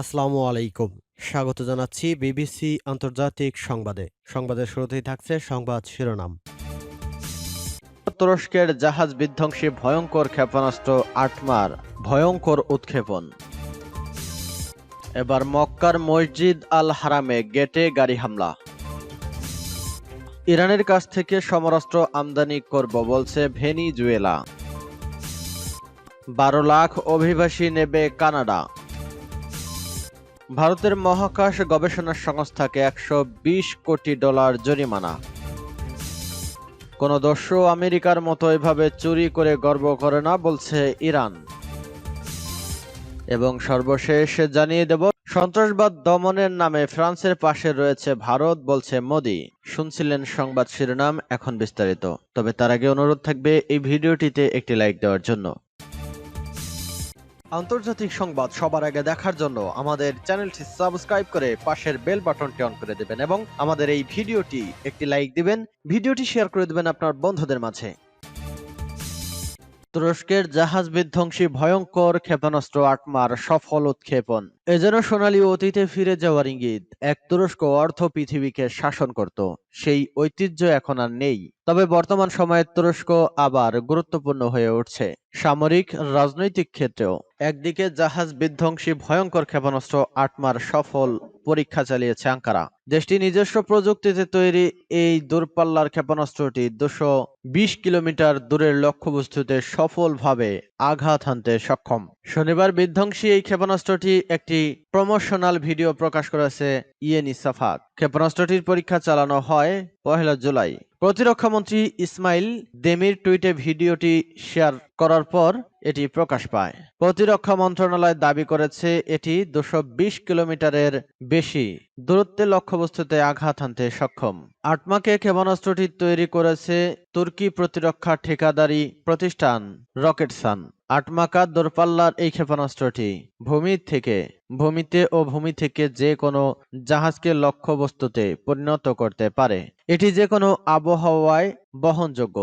আসসালামু আলাইকুম। স্বাগত জানাচ্ছি বিবিসি আন্তর্জাতিক সংবাদে। সংবাদের শুরুতেই থাকছে সংবাদ শিরোনাম। তুরস্কের জাহাজ বিধ্বংসী ভয়ঙ্কর ক্ষেপণাস্ত্র আটমার ভয়ঙ্কর উৎক্ষেপণ। এবার মক্কার মসজিদ আল হারামে গেটে গাড়ি হামলা। ইরানের কাছ থেকে সমরাস্ত্র আমদানি করব বলছে ভেনিজুয়েলা। বারো লাখ অভিবাসী নেবে কানাডা। ভারতের মহাকাশ গবেষণা সংস্থাকে একশো বিশ কোটি ডলার জরিমানা। কোন দস্যু আমেরিকার মতো এভাবে চুরি করে গর্ব করে না, বলছে ইরান। এবং সর্বশেষ জানিয়ে দেব, সন্ত্রাসবাদ দমনের নামে ফ্রান্সের পাশে রয়েছে ভারত, বলছে মোদি। শুনছিলেন সংবাদ শিরোনাম, এখন বিস্তারিত। তবে তার আগে অনুরোধ থাকবে এই ভিডিওটিতে একটি লাইক দেওয়ার জন্য। আন্তর্জাতিক সংবাদ সবার আগে দেখার জন্য আমাদের চ্যানেলটি সাবস্ক্রাইব করে পাশের বেল বাটনটি অন করে দেবেন এবং আমাদের এই ভিডিওটি একটি লাইক দিবেন, ভিডিওটি শেয়ার করে দেবেন আপনার বন্ধুদের মাঝে। তুরস্কের জাহাজ বিধ্বংসী ভয়ঙ্কর ক্ষেপণাস্ত্র আটমার সফল উৎক্ষেপণ। এ যেন সোনালী অতীতে ফিরে যাওয়ার ইঙ্গিত, এক তুরস্ক অর্থ পৃথিবীকে শাসন করত। সেই ঐতিহ্য এখন আর নেই। তবে বর্তমান সময়ে তুরস্ক আবার গুরুত্বপূর্ণ হয়ে উঠছে। সামরিক, রাজনৈতিক ক্ষেত্রেও। একদিকে জাহাজ বিধ্বংসী, ভয়ঙ্কর ক্ষেপণাস্ত্র আটমার সফল পরীক্ষা চালিয়েছে আঙ্কারা। দেশটি নিজস্ব প্রযুক্তিতে তৈরি এই দূরপাল্লার ক্ষেপণাস্ত্রটি দুশো কিলোমিটার দূরের লক্ষ্যবস্তুতে সফলভাবে আঘাত হানতে সক্ষম। শনিবার বিধ্বংসী এই ক্ষেপণাস্ত্রটি একটি প্রমোশনাল ভিডিও প্রকাশ করেছে ইয়েনি সাফাক ক্ষেপণাস্ত্রটির পরীক্ষা চালানো হয় why পহেলা জুলাই। প্রতিরক্ষা মন্ত্রী ইসমাইল দেমির টুইটে ভিডিওটি শেয়ার করার পর এটি প্রকাশ পায়। প্রতিরক্ষা মন্ত্রণালয় দাবি করেছে এটি দুশো বিশ কিলোমিটারের বেশি দূরত্বে লক্ষ্যবস্তুতে আঘাত হানতে সক্ষম। আটমাকে ক্ষেপণাস্ত্রটি তৈরি করেছে তুর্কি প্রতিরক্ষা ঠিকাদারি প্রতিষ্ঠান রকেটসান। আটমাকা দূরপাল্লার এই ক্ষেপণাস্ত্রটি ভূমি থেকে, ভূমিতে ও ভূমি থেকে যে কোনো জাহাজকে লক্ষ্যবস্তুতে পরিণত করতে পারে। এটি যে কোনো আবহাওয়ায় বহনযোগ্য।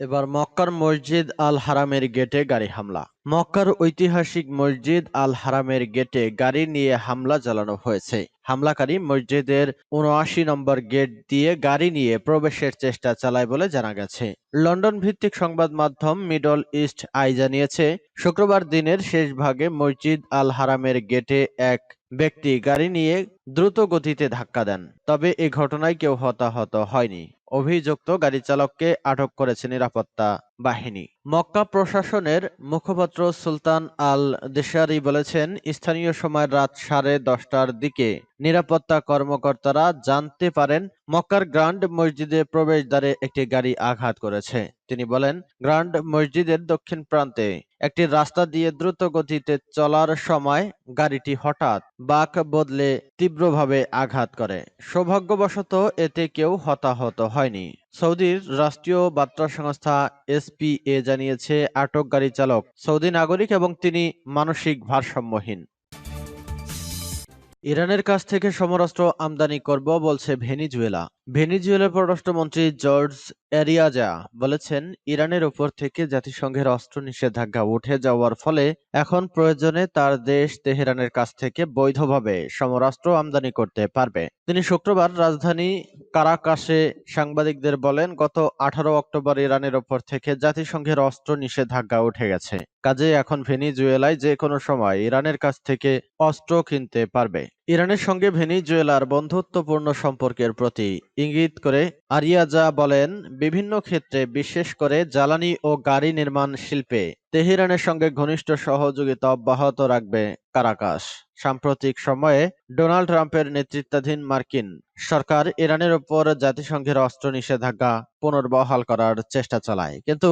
এবার মক্কার মসজিদ আল হারামের গেটে গাড়ি হামলা। মক্কার ঐতিহাসিক মসজিদ আল হারামের গেটে গাড়ি নিয়ে হামলা চালানো হয়েছে। হামলাকারী মসজিদের উনআশি নম্বর গেট দিয়ে গাড়ি নিয়ে প্রবেশের চেষ্টা চালায় বলে জানা গেছে। লন্ডন ভিত্তিক সংবাদ মাধ্যম মিডল ইস্ট আই জানিয়েছে, শুক্রবার দিনের শেষ ভাগে মসজিদ আল হারামের গেটে এক ব্যক্তি গাড়ি নিয়ে দ্রুত গতিতে ধাক্কা দেন, তবে এ ঘটনায় কেউ হতাহত হয়নি। অভিযুক্ত গাড়ি চালককে আটক করেছে নিরাপত্তা বাহিনী। মক্কা প্রশাসনের মুখপাত্র সুলতান আল দেশারি বলেছেন, স্থানীয় সময় রাত সাড়ে দশটার দিকে নিরাপত্তা কর্মকর্তারা জানতে পারেন, মক্কার গ্রান্ড মসজিদে প্রবেশদ্বারে একটি গাড়ি আঘাত করেছে। তিনি বলেন, গ্রান্ড মসজিদের দক্ষিণ প্রান্তে একটি রাস্তা দিয়ে দ্রুত গতিতে চলার সময় গাড়িটি হঠাৎ বাঁক বদলে তীব্রভাবে আঘাত করে। সৌভাগ্যবশত, এতে কেউ হতাহত হয়নি। সৌদির রাষ্ট্রীয় বার্তা সংস্থা এসপিএ জানিয়েছে, আটক গাড়ি চালক সৌদি নাগরিক এবং তিনি মানসিক ভারসাম্যহীন। ইরানের কাছ থেকে সমরাস্ত্র আমদানি করব বলছে ভেনিজুয়েলা। ভেনিজুয়েলার পররাষ্ট্রমন্ত্রী জর্জ এরিয়াজা বলেছেন, ইরানের উপর থেকে জাতিসংঘের অস্ত্র নিষেধাজ্ঞা উঠে যাওয়ার ফলে এখন প্রয়োজনে তার দেশ তেহরানের কাছ থেকে বৈধভাবে সমরাস্ত্র আমদানি করতে পারবে। তিনি শুক্রবার রাজধানী কারাকাশে সাংবাদিকদের বলেন, গত আঠারো অক্টোবর ইরানের ওপর থেকে জাতিসংঘের অস্ত্র নিষেধাজ্ঞা উঠে গেছে। কাজে এখন ভেনিজুয়েলায় যে কোনো সময় ইরানের কাছ থেকে অস্ত্র কিনতে পারবে। ইরানের সঙ্গে ভেনিজুয়েলার বন্ধুত্বপূর্ণ সম্পর্কের প্রতি ইঙ্গিত করে আরিয়াজা বলেন, বিভিন্ন ক্ষেত্রে, বিশেষ করে জ্বালানি ও গাড়ি নির্মাণ শিল্পে, তেহরানের সঙ্গে ঘনিষ্ঠ সহযোগিতা অব্যাহত রাখবে কারাকাস। সাম্প্রতিক সময়ে ডোনাল্ড ট্রাম্পের নেতৃত্বাধীন মার্কিন সরকার ইরানের উপর জাতিসংঘের অস্ত্র নিষেধাজ্ঞা পুনর্বহাল করার চেষ্টা চালায়। কিন্তু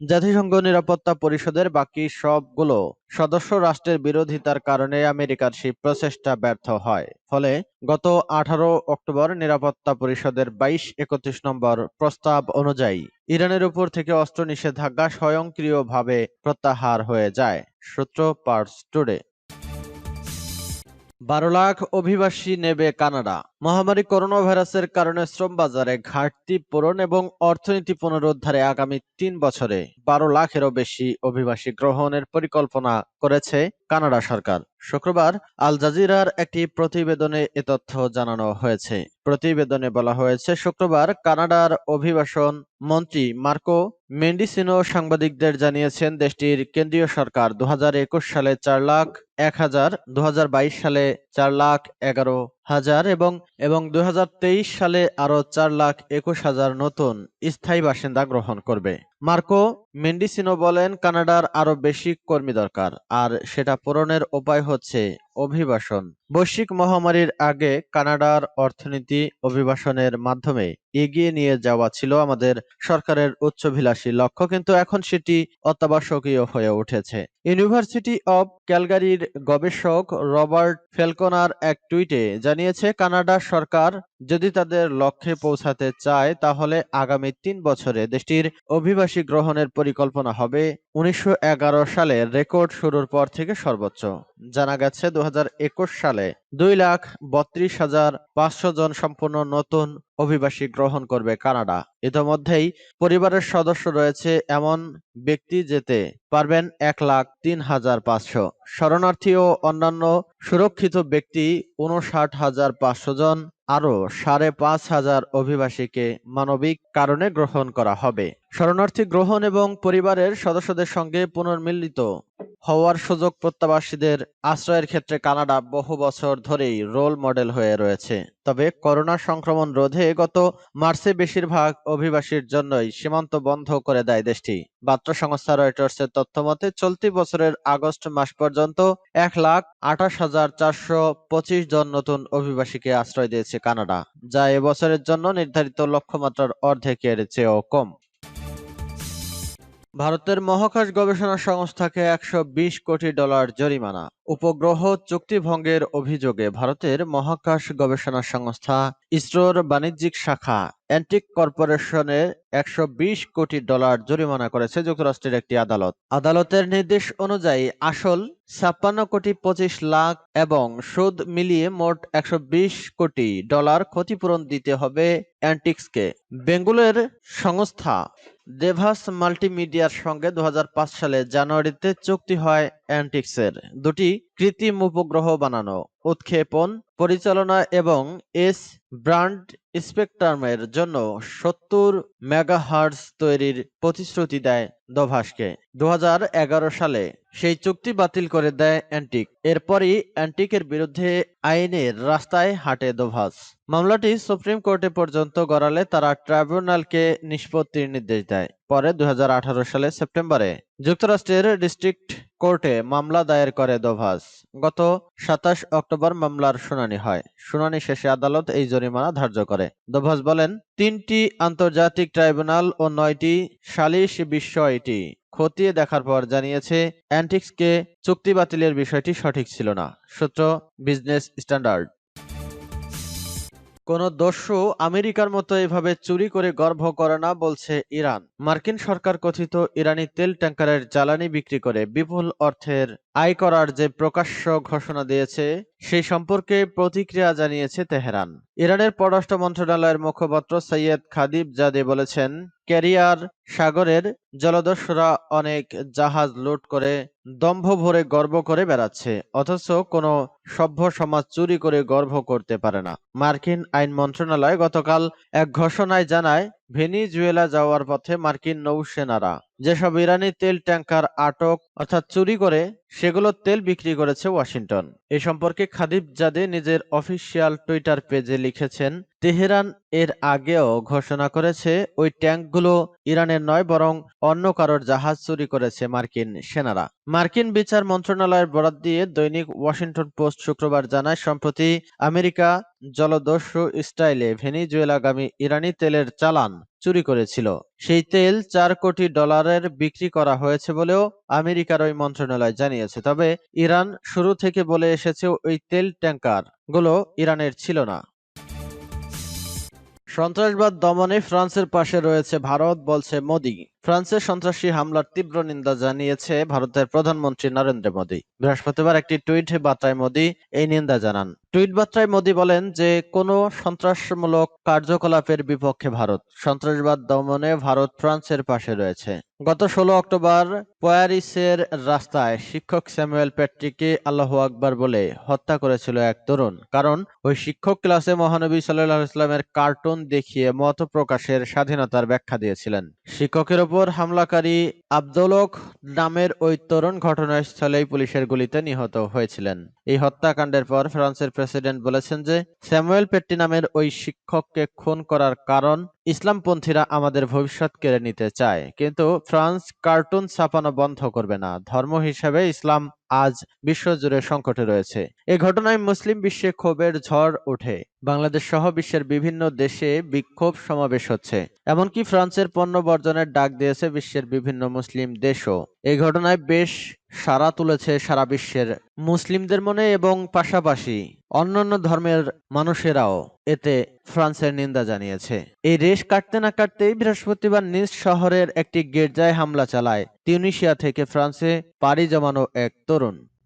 জাতিসংঘ নিরাপত্তা পরিষদের বাকি সবগুলো সদস্য রাষ্ট্রের বিরোধিতার কারণে আমেরিকার সেই প্রচেষ্টা ব্যর্থ হয়। ফলে গত আঠারো অক্টোবর নিরাপত্তা পরিষদের বাইশ একত্রিশ নম্বর প্রস্তাব অনুযায়ী ইরানের উপর থেকে অস্ত্র নিষেধাজ্ঞা স্বয়ংক্রিয়ভাবে প্রত্যাহার হয়ে যায়, সূত্র পার্স টুডে। বারো লাখ অভিবাসী নেবে কানাডা। মহামারী করোনা ভাইরাসের কারণে শ্রম বাজারে ঘাটতি পূরণ এবং অর্থনীতি পুনরুদ্ধারে আগামী তিন বছরে বারো লাখেরও বেশি অভিবাসী গ্রহণের পরিকল্পনা করেছে কানাডা সরকার। শুক্রবার আল জাজিরার একটি প্রতিবেদনে এ তথ্য জানানো হয়েছে। প্রতিবেদনে বলা হয়েছে, শুক্রবার কানাডার অভিবাসন মন্ত্রী মার্কো মেন্ডিসিনো সাংবাদিকদের জানিয়েছেন, দেশটির কেন্দ্রীয় সরকার দু হাজার একুশ সালে চার লাখ এক হাজার দু সালে চার লাখ এগারো হাজার এবং এবং দু হাজার তেইশ সালে আরও চার লাখ একুশ হাজার নতুন স্থায়ী বাসিন্দা গ্রহণ করবে। মার্কো মেন্ডিসিনো বলেন কানাডার আরও বেশি কর্মী দরকার, আর সেটা পূরণের উপায় হচ্ছে অভিবাসন। বৈশ্বিক মহামারীর আগে কানাডার অর্থনীতি অভিবাসনের মাধ্যমে এগিয়ে নিয়ে যাওয়া ছিল আমাদের সরকারের উচ্চভিলাষী লক্ষ্য, কিন্তু এখন সেটি অত্যাবশ্যকীয় হয়ে উঠেছে। ইউনিভার্সিটি অব ক্যালগারির গবেষক রবার্ট ফেলকোনার এক টুইটে জানিয়েছে, কানাডা সরকার যদি তাদের লক্ষ্যে পৌঁছাতে চায় তাহলে আগামী তিন বছরে দেশটির অভিবাসী গ্রহণের পরিকল্পনা হবে। উনিশশো সালে রেকর্ড শুরুর পর থেকে সর্বোচ্চ। জানা গেছে দু হাজার একুশ সালে দুই লাখ বত্রিশ হাজার পাঁচশো জন সম্পূর্ণ নতুন অভিবাসী গ্রহণ করবে কানাডা। ইতোমধ্যেই পরিবারের সদস্য রয়েছে এমন ব্যক্তি যেতে পারবেন এক লাখ তিন হাজার পাঁচশো। শরণার্থী ও অন্যান্য সুরক্ষিত ব্যক্তি উনষাট হাজার পাঁচশো জন আরও সাড়ে পাঁচ হাজার অভিবাসীকে মানবিক কারণে গ্রহণ করা হবে। শরণার্থী গ্রহণ এবং পরিবারের সদস্যদের সঙ্গে পুনর্মিলিত হওয়ার সুযোগ প্রত্যাবাসীদের আশ্রয়ের ক্ষেত্রে কানাডা বহু বছর ধরেই রোল মডেল হয়ে রয়েছে। তবে করোনা সংক্রমণ রোধে গত মার্চে বেশিরভাগ অভিবাসীর জন্যই সীমান্ত বন্ধ করে দেয় দেশটি। বার্তা সংস্থা রয়টার্সের তথ্য মতে চলতি বছরের আগস্ট মাস পর্যন্ত এক লাখ আঠাশ হাজার চারশো পঁচিশ জন নতুন অভিবাসীকে আশ্রয় দিয়েছে কানাডা, যা এবছরের জন্য নির্ধারিত লক্ষ্যমাত্রার অর্ধেকের চেয়েও কম। ভারতের মহাকাশ গবেষণা সংস্থাকে একশো বিশ কোটি ডলার জরিমানা। উপগ্রহ চুক্তি ভঙ্গের অভিযোগে ভারতের মহাকাশ গবেষণা সংস্থা ইসরোর বাণিজ্যিক শাখা অ্যান্টিক কর্পোরেশনের একশো বিশ কোটি ডলার জরিমানা করেছে যুক্তরাষ্ট্রের একটি আদালত। আদালতের নির্দেশ অনুযায়ী আসল ছাপ্পান্ন কোটি পঁচিশ লাখ এবং সুদ মিলিয়ে মোট একশো বিশ কোটি ডলার ক্ষতিপূরণ দিতে হবে অ্যান্টিক্সকে। বেঙ্গুলের সংস্থা দেভাস মাল্টিমিডিয়ার সঙ্গে দু হাজার পাঁচ সালে জানুয়ারিতে চুক্তি হয় অ্যান্টিক্সের দুটি কৃত্রিম উপগ্রহ বানানো, উৎক্ষেপণ, পরিচালনা এবং এস ব্র্যান্ড স্পেকট্রামের জন্য সত্তর মেগাহার্টজ তৈরির প্রতিশ্রুতি দেয় দোভাসকে দু সালে সেই চুক্তি বাতিল করে দেয় অ্যান্টিক। এরপরই অ্যান্টিকের বিরুদ্ধে আইনের রাস্তায় হাঁটে দোভাস মামলাটি সুপ্রিম কোর্টে পর্যন্ত গড়ালে তারা ট্রাইব্যুনালকে নিষ্পত্তির নির্দেশ দেয়। পরে দু হাজার আঠারো সালে সেপ্টেম্বরে যুক্তরাষ্ট্রের ডিস্ট্রিক্ট কোর্টে মামলা দায়ের করে দোভাস গত সাতাশ অক্টোবর মামলার শুনানি হয়। শুনানি শেষে আদালত এই জরিমানা ধার্য করে। দোভাস বলেন, তিনটি আন্তর্জাতিক ট্রাইব্যুনাল ও নয়টি সালিশ বিষয়টি খতিয়ে দেখার পর জানিয়েছে, অ্যান্টিক্সকে চুক্তি বাতিলের বিষয়টি সঠিক ছিল না। সূত্র, বিজনেস স্ট্যান্ডার্ড। কোন দস্যু আমেরিকার মতো এভাবে চুরি করে গর্ভ করে না, বলছে ইরান। মার্কিন সরকার কথিত ইরানি তেল ট্যাঙ্কারের জ্বালানি বিক্রি করে বিপুল অর্থের আয় করার যে প্রকাশ্য ঘোষণা দিয়েছে, সেই সম্পর্কে প্রতিক্রিয়া জানিয়েছে তেহরান। ইরানের পররাষ্ট্র মন্ত্রণালয়ের মুখপাত্র সৈয়দ খাদিব জাদে বলেছেন, ক্যারিয়ার সাগরের জলদস্যুরা অনেক জাহাজ লুট করে দম্ভ ভরে গর্ব করে বেড়াচ্ছে, অথচ কোনো সভ্য সমাজ চুরি করে গর্ব করতে পারে না। মার্কিন আইন মন্ত্রণালয় গতকাল এক ঘোষণায় জানায় ভেনিজুয়েলা যাওয়ার পথে মার্কিন নৌসেনারা যেসব ইরানি তেল ট্যাঙ্কার আটক অর্থাৎ চুরি করে, সেগুলো তেল বিক্রি করেছে ওয়াশিংটন। এ সম্পর্কে খাদিব জাদে নিজের অফিসিয়াল টুইটার পেজে লিখেছেন তেহরান এর আগেও ঘোষণা করেছে, ওই ট্যাঙ্কগুলো ইরানের নয়, বরং অন্য কারোর জাহাজ চুরি করেছে মার্কিন সেনারা। মার্কিন বিচার মন্ত্রণালয়ের বরাত দিয়ে দৈনিক ওয়াশিংটন পোস্ট শুক্রবার জানায়, সম্প্রতি আমেরিকা জলদস্যু স্টাইলে ভেনিজুয়েলাগামী ইরানি তেলের চালান চুরি করেছিল। সেই তেল চার কোটি ডলারের বিক্রি করা হয়েছে বলেও আমেরিকার ওই মন্ত্রণালয় জানিয়েছে। তবে ইরান শুরু থেকে বলে এসেছে, ওই তেল ট্যাঙ্কারগুলো ইরানের ছিল না। সন্ত্রাসবাদ দমনে ফ্রান্সের পাশে রয়েছে ভারত, বলছে মোদি। ফ্রান্সের সন্ত্রাসী হামলার তীব্র নিন্দা জানিয়েছে ভারতের প্রধানমন্ত্রী নরেন্দ্র মোদী। বৃহস্পতিবার একটি টুইট বার্তায় মোদী এই নিন্দা জানান। টুইট বার্তায় মোদী বলেন যে, কোনো সন্ত্রাসমূলক কার্যকলাপের বিপক্ষে ভারত। সন্ত্রাসবাদ দমনে ভারত ফ্রান্সের পাশে রয়েছে। গত ষোলো অক্টোবর প্যারিসের রাস্তায় শিক্ষক স্যামুয়েল প্যাট্রিকে আল্লাহ আকবার বলে হত্যা করেছিল এক তরুণ। কারণ, ওই শিক্ষক ক্লাসে মহানবী সাল্লাহ ইসলামের কার্টুন দেখিয়ে মত প্রকাশের স্বাধীনতার ব্যাখ্যা দিয়েছিলেন। শিক্ষকের ওপর হামলাকারী আব্দুলক নামের ওই তরুণ ঘটনাস্থলেই পুলিশের গুলিতে নিহত হয়েছিলেন। এই হত্যাকাণ্ডের পর ফ্রান্সের প্রেসিডেন্ট বলেছেন যে স্যামুয়েল পেট্টি নামের ওই শিক্ষককে খুন করার কারণ ইসলামপন্থীরা আমাদের ভবিষ্যৎ কেড়ে নিতে চায়। কিন্তু ফ্রান্স কার্টুন ছাপানো বন্ধ করবে না। ধর্ম হিসাবে ইসলাম আজ বিশ্বজুড়ে সংকটে রয়েছে। এ ঘটনায় মুসলিম বিশ্বে ক্ষোভের ঝড় ওঠে। বাংলাদেশ সহ বিশ্বের বিভিন্ন দেশে বিক্ষোভ সমাবেশ হচ্ছে। এমনকি ফ্রান্সের পণ্য বর্জনের ডাক দিয়েছে বিশ্বের বিভিন্ন মুসলিম দেশও। এই ঘটনায় বেশ সাড়া তুলেছে সারা বিশ্বের মুসলিমদের মনে এবং পাশাপাশি অন্যান্য ধর্মের মানুষেরাও। এতে ফ্রান্সের নিন্দা জানিয়েছে। এই রেশ কাটতে না কাটতেই বৃহস্পতিবার নিজ শহরের একটি গির্জায় হামলা চালায় তিউনিশিয়া থেকে ফ্রান্সে পাড়ি জমানো এক তরুণ।